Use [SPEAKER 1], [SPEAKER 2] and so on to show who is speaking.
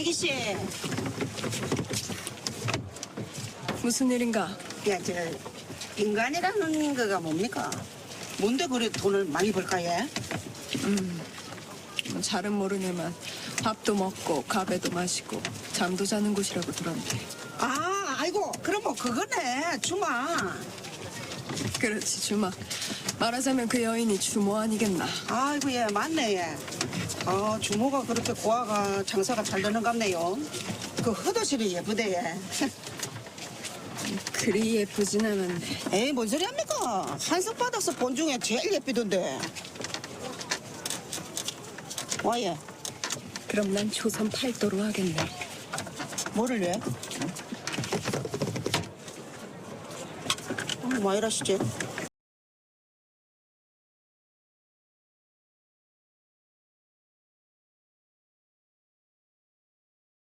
[SPEAKER 1] 태기 씨,
[SPEAKER 2] 무슨 일인가?
[SPEAKER 1] 야, 저 인간이라는 거가 뭡니까? 뭔데 그래 돈을 많이 벌까 얘?
[SPEAKER 2] 뭐 잘은 모르네만 밥도 먹고 가베도 마시고 잠도 자는 곳이라고 들었는데
[SPEAKER 1] 아, 아이고, 그럼 뭐 그거네, 주마.
[SPEAKER 2] 그렇지 주마 말하자면 그 여인이 주모 아니겠나
[SPEAKER 1] 아이고 얘 맞네 얘. 아 주모가 그렇게 고아가 장사가 잘 되는 갑네요. 그 허도실이 예쁘대 얘.
[SPEAKER 2] 그리 예쁘진 않은데
[SPEAKER 1] 에이 뭔 소리 합니까? 한석 받아서 본 중에 제일 예쁘던데. 와 얘.
[SPEAKER 2] 그럼 난 조선 팔도로 하겠네
[SPEAKER 1] 뭐를 왜? 어, 뭐 이러시지?